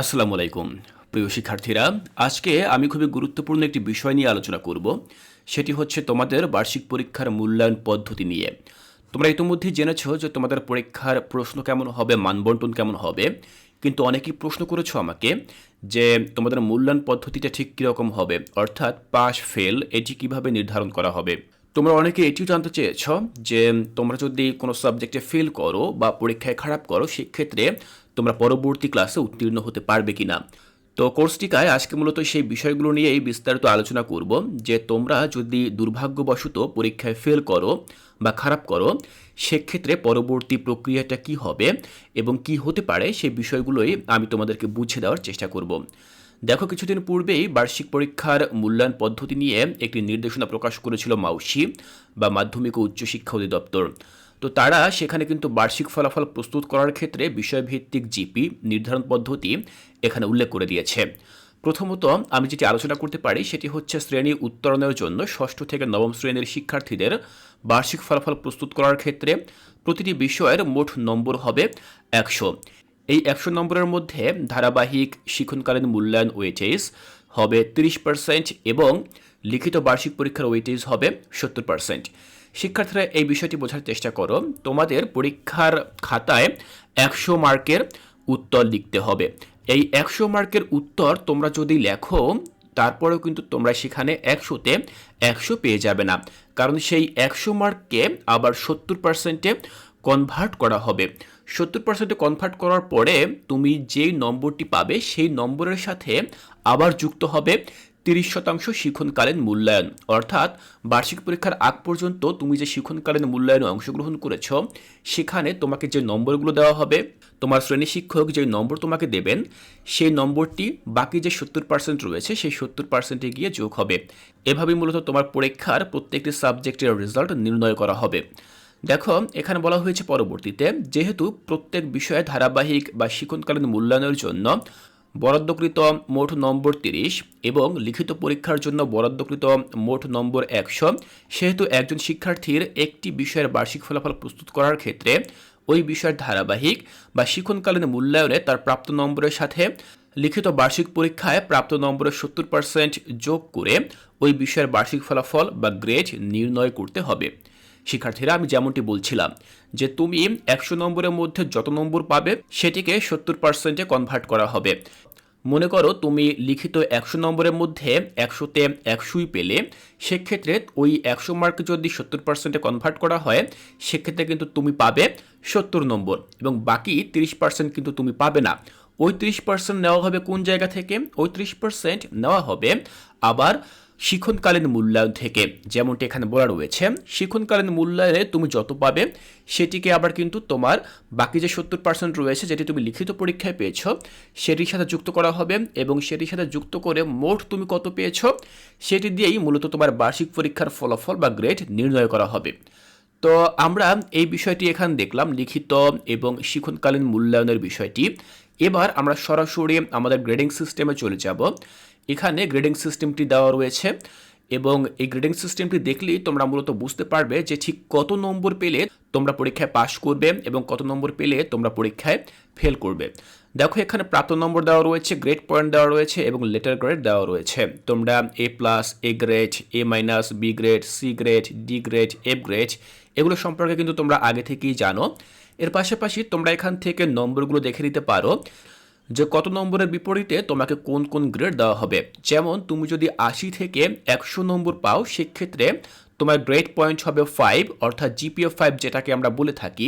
আসসালামু আলাইকুম। প্রিয় শিক্ষার্থীরা, আজকে আমি খুবই গুরুত্বপূর্ণ একটি বিষয় নিয়ে আলোচনা করব। সেটি হচ্ছে তোমাদের বার্ষিক পরীক্ষার মূল্যায়ন পদ্ধতি নিয়ে। তোমরা ইতিমধ্যেই জেনেছো যে তোমাদের পরীক্ষার প্রশ্ন কেমন হবে, মানবন্টন কেমন হবে। কিন্তু অনেকেই প্রশ্ন করেছ আমাকে যে তোমাদের মূল্যায়ন পদ্ধতিটা ঠিক কীরকম হবে, অর্থাৎ পাস, ফেল, এটি কীভাবে নির্ধারণ করা হবে। তোমরা অনেকে এটিও জানতে চেয়েছ যে তোমরা যদি কোনো সাবজেক্টে ফেল করো বা পরীক্ষায় খারাপ করো, সেক্ষেত্রে তোমরা পরবর্তী ক্লাসে উত্তীর্ণ হতে পারবে কিনা? তো কোর্সটিকায় আজকে মূলত সেই বিষয়গুলো নিয়েই বিস্তারিত আলোচনা করব, যে তোমরা যদি দুর্ভাগ্যবশত পরীক্ষায় ফেল করো বা খারাপ করো, সেক্ষেত্রে পরবর্তী প্রক্রিয়াটা কি হবে এবং কি হতে পারে সেই বিষয়গুলোই আমি তোমাদেরকে বুঝে দেওয়ার চেষ্টা করব। দেখো, কিছুদিন পূর্বেই বার্ষিক পরীক্ষার মূল্যায়ন পদ্ধতি নিয়ে একটি নির্দেশনা প্রকাশ করেছিল মাউসি বা মাধ্যমিক ও উচ্চশিক্ষা অধিদপ্তর। তো তারা সেখানে কিন্তু বার্ষিক ফলাফল প্রস্তুত করার ক্ষেত্রে বিষয়ভিত্তিক জিপি নির্ধারণ পদ্ধতি এখানে উল্লেখ করে দিয়েছে। প্রথমত আমি যেটি আলোচনা করতে পারি সেটি হচ্ছে শ্রেণি উত্তরণের জন্য ষষ্ঠ থেকে নবম শ্রেণির শিক্ষার্থীদের বার্ষিক ফলাফল প্রস্তুত করার ক্ষেত্রে প্রতিটি বিষয়ের মোট নম্বর হবে একশো। এই একশো নম্বরের মধ্যে ধারাবাহিক শিক্ষণকালীন মূল্যায়ন ওয়েটেজ হবে তিরিশ পার্সেন্ট এবং লিখিত বার্ষিক পরীক্ষার ওয়েটেজ হবে সত্তর পার্সেন্ট। শিক্ষার্থীরা এই বিষয়টি বোঝার চেষ্টা করো। তোমাদের পরীক্ষার খাতায় একশো মার্কের উত্তর লিখতে হবে। এই একশো মার্কের উত্তর তোমরা যদি লেখো, তারপরেও কিন্তু তোমরা সেখানে একশোতে একশো পেয়ে যাবে না। কারণ সেই একশো মার্ককে আবার সত্তর পার্সেন্টে কনভার্ট করা হবে। সত্তর পার্সেন্টে কনভার্ট করার পরে তুমি যেই নম্বরটি পাবে, সেই নম্বরের সাথে আবার যুক্ত হবে তিরিশ শতাংশ শিক্ষণকালীন মূল্যায়ন। অর্থাৎ বার্ষিক পরীক্ষার আগ পর্যন্ত তুমি যে শিক্ষণকালীন মূল্যায়নে অংশগ্রহণ করেছ, সেখানে তোমাকে যে নম্বরগুলো দেওয়া হবে, তোমার শ্রেণি শিক্ষক যে নম্বর তোমাকে দেবেন, সেই নম্বরটি বাকি যে সত্তর পার্সেন্ট রয়েছে, সেই সত্তর পার্সেন্টে গিয়ে যোগ হবে। এভাবেই মূলত তোমার পরীক্ষার প্রত্যেকটি সাবজেক্টের রেজাল্ট নির্ণয় করা হবে। দেখো, এখানে বলা হয়েছে পরবর্তীতে, যেহেতু প্রত্যেক বিষয়ে ধারাবাহিক বা শিক্ষণকালীন মূল্যায়নের জন্য বরাদ্দকৃত মোট নম্বর তিরিশ এবং লিখিত পরীক্ষার জন্য বরাদ্দকৃত মোট নম্বর একশো। সেহেতু একজন শিক্ষার্থীর একটি বিষয়ের বার্ষিক ফলাফল প্রস্তুত করার ক্ষেত্রে ওই বিষয়ের ধারাবাহিক বা শিক্ষণকালীন মূল্যায়নে তার প্রাপ্ত নম্বরের সাথে লিখিত বার্ষিক পরীক্ষায় প্রাপ্ত নম্বরের সত্তর পার্সেন্ট যোগ করে ওই বিষয়ের বার্ষিক ফলাফল বা গ্রেড নির্ণয় করতে হবে। শিক্ষার্থীরা, আমি যেমনটি বলছিলাম যে তুমি একশো নম্বরের মধ্যে যত নম্বর পাবে, সেটিকে সত্তর পার্সেন্টে কনভার্ট করা হবে। মনে করো তুমি লিখিত একশো নম্বরের মধ্যে একশোতে একশোই পেলে, সেক্ষেত্রে ওই একশো মার্ক যদি সত্তর পার্সেন্টে কনভার্ট করা হয়, সেক্ষেত্রে কিন্তু তুমি পাবে সত্তর নম্বর এবং বাকি তিরিশ পার্সেন্ট কিন্তু তুমি পাবে না। ওই ত্রিশ পার্সেন্ট নেওয়া হবে কোন জায়গা থেকে? ওই ত্রিশ পার্সেন্ট নেওয়া হবে আবার শিক্ষণকালীন মূল্যায়ন থেকে, যেমনটি এখানে বলা রয়েছে শিক্ষণকালীন মূল্যায়নে তুমি যত পাবে, সেটিকে আবার কিন্তু তোমার বাকি যে সত্তর পার্সেন্ট রয়েছে, যেটি তুমি লিখিত পরীক্ষায় পেয়েছ, সেটির সাথে যুক্ত করা হবে এবং সেটির সাথে যুক্ত করে মোট তুমি কত পেয়েছ, সেটি দিয়েই মূলত তোমার বার্ষিক পরীক্ষার ফলাফল বা গ্রেড নির্ণয় করা হবে। তো আমরা এই বিষয়টি এখানে দেখলাম, লিখিত এবং শিক্ষণকালীন মূল্যায়নের বিষয়টি। এবার আমরা সরাসরি আমাদের গ্রেডিং সিস্টেমে চলে যাব। এখানে গ্রেডিং সিস্টেমটি দেওয়া রয়েছে এবং এই গ্রেডিং সিস্টেমটি দেখলেই তোমরা মূলত বুঝতে পারবে যে ঠিক কত নম্বর পেলে তোমরা পরীক্ষায় পাশ করবে এবং কত নম্বর পেলে তোমরা পরীক্ষায় ফেল করবে। দেখো এখানে প্রাপ্ত নম্বর দেওয়া রয়েছে গ্রেড পয়েন্ট দেওয়া রয়েছে এবং লেটার গ্রেড দেওয়া রয়েছে। তোমরা A plus A grade A minus B grade C grade D grade F grade এগুলো সম্পর্কে কিন্তু তোমরা আগে থেকেই জানো। এর পাশাপাশি তোমরা এখান থেকে নম্বরগুলো দেখে নিতে পারো। যে কত নম্বরের বিপরীতে তোমাকে কোন কোন গ্রেড দেওয়া হবে। যেমন তুমি যদি আশি থেকে একশো নম্বর পাও, সেক্ষেত্রে তোমার গ্রেড পয়েন্ট হবে ফাইভ অর্থাৎ জিপিএফ ফাইভ যেটাকে আমরা বলে থাকি,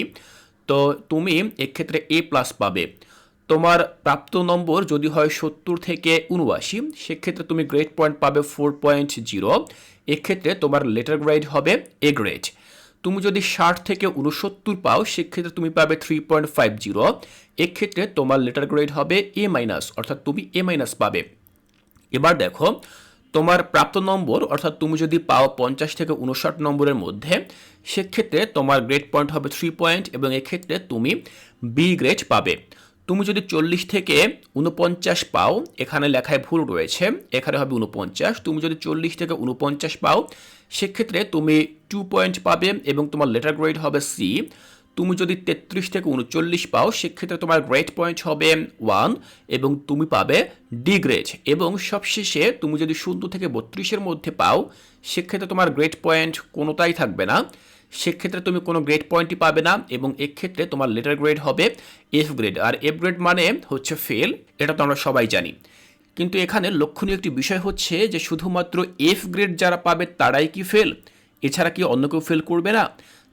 তো তুমি এক্ষেত্রে এ প্লাস পাবে। তোমার প্রাপ্ত নম্বর যদি হয় সত্তর থেকে উনআশি সেক্ষেত্রে তুমি গ্রেড পয়েন্ট পাবে ফোর পয়েন্ট জিরো এক্ষেত্রে তোমার লেটার গ্রেড হবে এ গ্রেড তুমি যদি ষাট থেকে উনসত্তর পাও, সেক্ষেত্রে তুমি পাবে থ্রি পয়েন্ট ফাইভ জিরো এক্ষেত্রে তোমার লেটার গ্রেড হবে এ মাইনাস অর্থাৎ তুমি এ মাইনাস পাবে। এবার দেখো, তোমার প্রাপ্ত নম্বর, অর্থাৎ তুমি যদি পাও পঞ্চাশ থেকে উনষাট নম্বরের মধ্যে, সেক্ষেত্রে তোমার গ্রেড পয়েন্ট হবে থ্রি পয়েন্ট এবং এক্ষেত্রে তুমি বি গ্রেড পাবে। তুমি যদি চল্লিশ থেকে উনপঞ্চাশ পাও, এখানে লেখায় ভুল রয়েছে, এখানে হবে উনপঞ্চাশ তুমি যদি চল্লিশ থেকে উনপঞ্চাশ পাও, সেক্ষেত্রে তুমি টু পয়েন্ট পাবে এবং তোমার লেটার গ্রেড হবে সি তুমি যদি তেত্রিশ থেকে উনচল্লিশ পাও, সেক্ষেত্রে তোমার গ্রেড পয়েন্ট হবে ওয়ান এবং তুমি পাবে ডি গ্রেড এবং সবশেষে তুমি যদি শূন্য থেকে বত্রিশের মধ্যে পাও, সেক্ষেত্রে তোমার গ্রেড পয়েন্ট কোনোটাই থাকবে না। সেক্ষেত্রে তুমি কোনো গ্রেড পয়েন্টই পাবে না এবং এক্ষেত্রে তোমার লেটার গ্রেড হবে এফ গ্রেড আর এফ গ্রেড মানে হচ্ছে ফেল এটা তো আমরা সবাই জানি। কিন্তু এখানে লক্ষণীয় একটি বিষয় হচ্ছে যে শুধুমাত্র এফ গ্রেড যারা পাবে তারাই কি ফেল এছাড়া কি অন্য কেউ ফেল করবে না?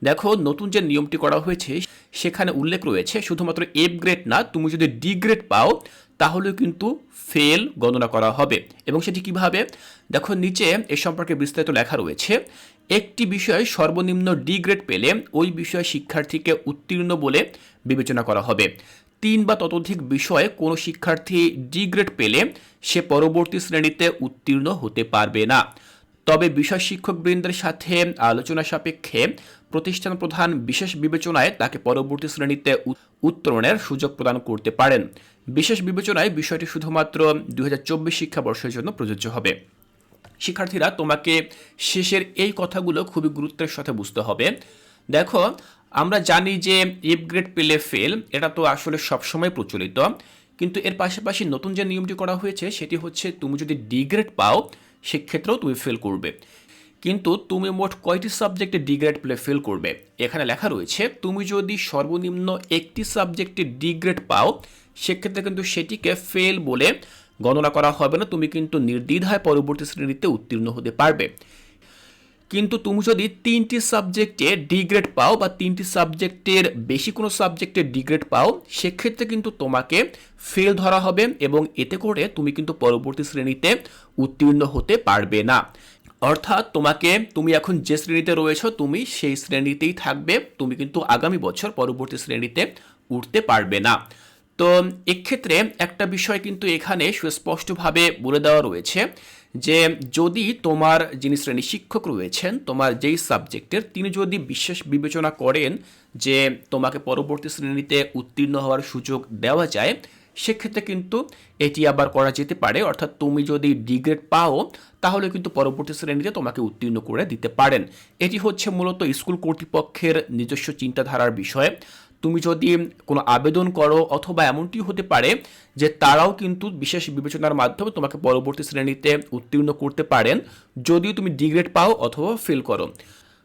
দেখো, নতুন যে নিয়মটি করা হয়েছে, সেখানে উল্লেখ রয়েছে শুধুমাত্র এফ গ্রেড না, তুমি যদি ডি গ্রেড পাও তাহলেও কিন্তু ফেল গণনা করা হবে। এবং সেটি কীভাবে? দেখো, নিচে এ সম্পর্কে বিস্তারিত লেখা রয়েছে, একটি বিষয়ে সর্বনিম্ন ডি গ্রেড পেলে ওই বিষয়ে শিক্ষার্থীকে উত্তীর্ণ বলে বিবেচনা করা হবে। তিন বা ততোধিক বিষয়ে কোনো শিক্ষার্থী ডি গ্রেড পেলে সে পরবর্তী শ্রেণীতে উত্তীর্ণ হতে পারবে না। তবে বিষয় শিক্ষকবৃন্দের সাথে আলোচনা সাপেক্ষে প্রতিষ্ঠান প্রধান বিশেষ বিবেচনায় তাকে পরবর্তী শ্রেণীতে উত্তরণের সুযোগ প্রদান করতে পারেন। বিশেষ বিবেচনায় বিষয়টি শুধুমাত্র দুই হাজার চব্বিশ শিক্ষাবর্ষের জন্য প্রযোজ্য হবে। শিক্ষার্থীরা, তোমাকে শেষের এই কথাগুলো খুবই গুরুত্বের সাথে বুঝতে হবে। দেখো, আমরা জানি যে এফ গ্রেড পেলে ফেল এটা তো আসলে সবসময় প্রচলিত। কিন্তু এর পাশাপাশি নতুন যে নিয়মটি করা হয়েছে, সেটি হচ্ছে তুমি যদি ডি গ্রেড পাও সেক্ষেত্রেও তুমি ফেল করবে। কিন্তু তুমি মোট কয়টি সাবজেক্টে ডিগ্রেড প্লে ফেল করবে? এখানে লেখা রয়েছে, তুমি যদি সর্বনিম্ন একটি সাবজেক্টে ডিগ্রেড পাও, সেক্ষেত্রে কিন্তু সেটিকে ফেল বলে গণনা করা হবে না, তুমি কিন্তু নির্দ্বিধায় পরবর্তী শ্রেণীতে উত্তীর্ণ হতে পারবে। কিন্তু তুমি যদি তিনটি সাবজেক্টে ডিগ্রেড পাও বা তিনটি সাবজেক্টের বেশি কোনো সাবজেক্টে ডিগ্রেড পাও, সেক্ষেত্রে কিন্তু তোমাকে ফেল ধরা হবে এবং এতে করে তুমি কিন্তু পরবর্তী শ্রেণীতে উত্তীর্ণ হতে পারবে না। অর্থাৎ তোমাকে, তুমি এখন যে শ্রেণীতে রয়েছো, তুমি সেই শ্রেণীতেই থাকবে, তুমি কিন্তু আগামী বছর পরবর্তী শ্রেণীতে উঠতে পারবে না। তো এক্ষেত্রে একটা বিষয় কিন্তু এখানে সুস্পষ্টভাবে বলে দেওয়া রয়েছে যে যদি তোমার যিনি শ্রেণি শিক্ষক রয়েছেন, তোমার যেই সাবজেক্টের, তিনি যদি বিশেষ বিবেচনা করেন যে তোমাকে পরবর্তী শ্রেণীতে উত্তীর্ণ হওয়ার সুযোগ দেওয়া যায়, সেক্ষেত্রে কিন্তু এটি আবার করা যেতে পারে। অর্থাৎ তুমি যদি ডিগ্রেড পাও, তাহলে কিন্তু পরবর্তী শ্রেণীতে তোমাকে উত্তীর্ণ করে দিতে পারেন। এটি হচ্ছে মূলত স্কুল কর্তৃপক্ষের নিজস্ব চিন্তাধারার বিষয়। তুমি যদি কোনো আবেদন করো অথবা এমনটি হতে পারে যে তারাও কিন্তু বিশেষ বিবেচনার মাধ্যমে তোমাকে পরবর্তী শ্রেণীতে উত্তীর্ণ করতে পারেন, যদিও তুমি ডিগ্রেড পাও অথবা ফেল করো।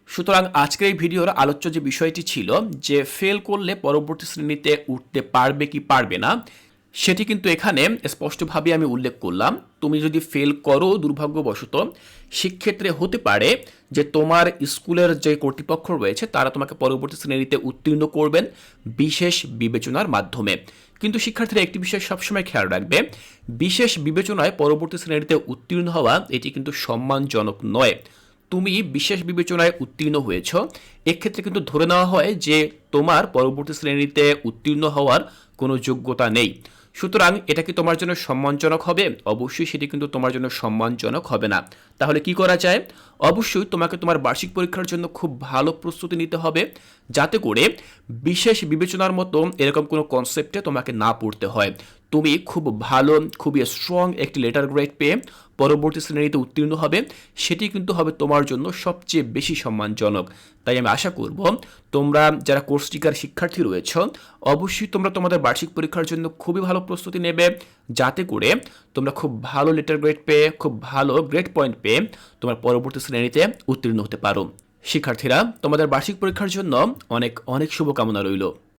সুতরাং আজকের এই ভিডিওর আলোচ্য যে বিষয়টি ছিল, যে ফেল করলে পরবর্তী শ্রেণীতে উঠতে পারবে কি পারবে না সেটি কিন্তু এখানে স্পষ্টভাবে আমি উল্লেখ করলাম। তুমি যদি ফেল করো দুর্ভাগ্যবশত, সেক্ষেত্রে হতে পারে যে তোমার স্কুলের যে কর্তৃপক্ষ রয়েছে, তারা তোমাকে পরবর্তী শ্রেণীতে উত্তীর্ণ করবেন বিশেষ বিবেচনার মাধ্যমে। কিন্তু শিক্ষার্থীরা একটি বিষয় সবসময় খেয়াল রাখবে, বিশেষ বিবেচনায় পরবর্তী শ্রেণীতে উত্তীর্ণ হওয়া, এটি কিন্তু সম্মানজনক নয়। তুমি বিশেষ বিবেচনায় উত্তীর্ণ হয়েছ, এক্ষেত্রে কিন্তু ধরে নেওয়া হয় যে তোমার পরবর্তী শ্রেণীতে উত্তীর্ণ হওয়ার কোনো যোগ্যতা নেই। সুতরাং এটা কি তোমার জন্য সম্মানজনক হবে? অবশ্যই সেটি কিন্তু তোমার জন্য সম্মানজনক হবে না। তাহলে কি করা যায়? অবশ্যই তোমাকে তোমার বার্ষিক পরীক্ষার জন্য খুব ভালো প্রস্তুতি নিতে হবে, যাতে করে বিশেষ বিবেচনার মতো এরকম কোনো কনসেপ্টে তোমাকে না পড়তে হয়। তুমি খুব ভালো, খুবই স্ট্রং একটি লেটার গ্রেড পেয়ে পরবর্তী শ্রেণীতে উত্তীর্ণ হবে। সেটি কিন্তু হবে তোমার জন্য সবচেয়ে বেশি সম্মানজনক। তাই আমি আশা করব তোমরা যারা কোর্সটিকার শিক্ষার্থী রয়েছ, অবশ্যই তোমরা তোমাদের বার্ষিক পরীক্ষার জন্য খুবই ভালো প্রস্তুতি নেবে। যাতে করে তোমরা খুব ভালো লেটার গ্রেড পেয়ে, খুব ভালো গ্রেড পয়েন্ট পেয়ে তোমার পরবর্তী শ্রেণীতে উত্তীর্ণ হতে পারো। শিক্ষার্থীরা, তোমাদের বার্ষিক পরীক্ষার জন্য অনেক অনেক শুভকামনা রইল।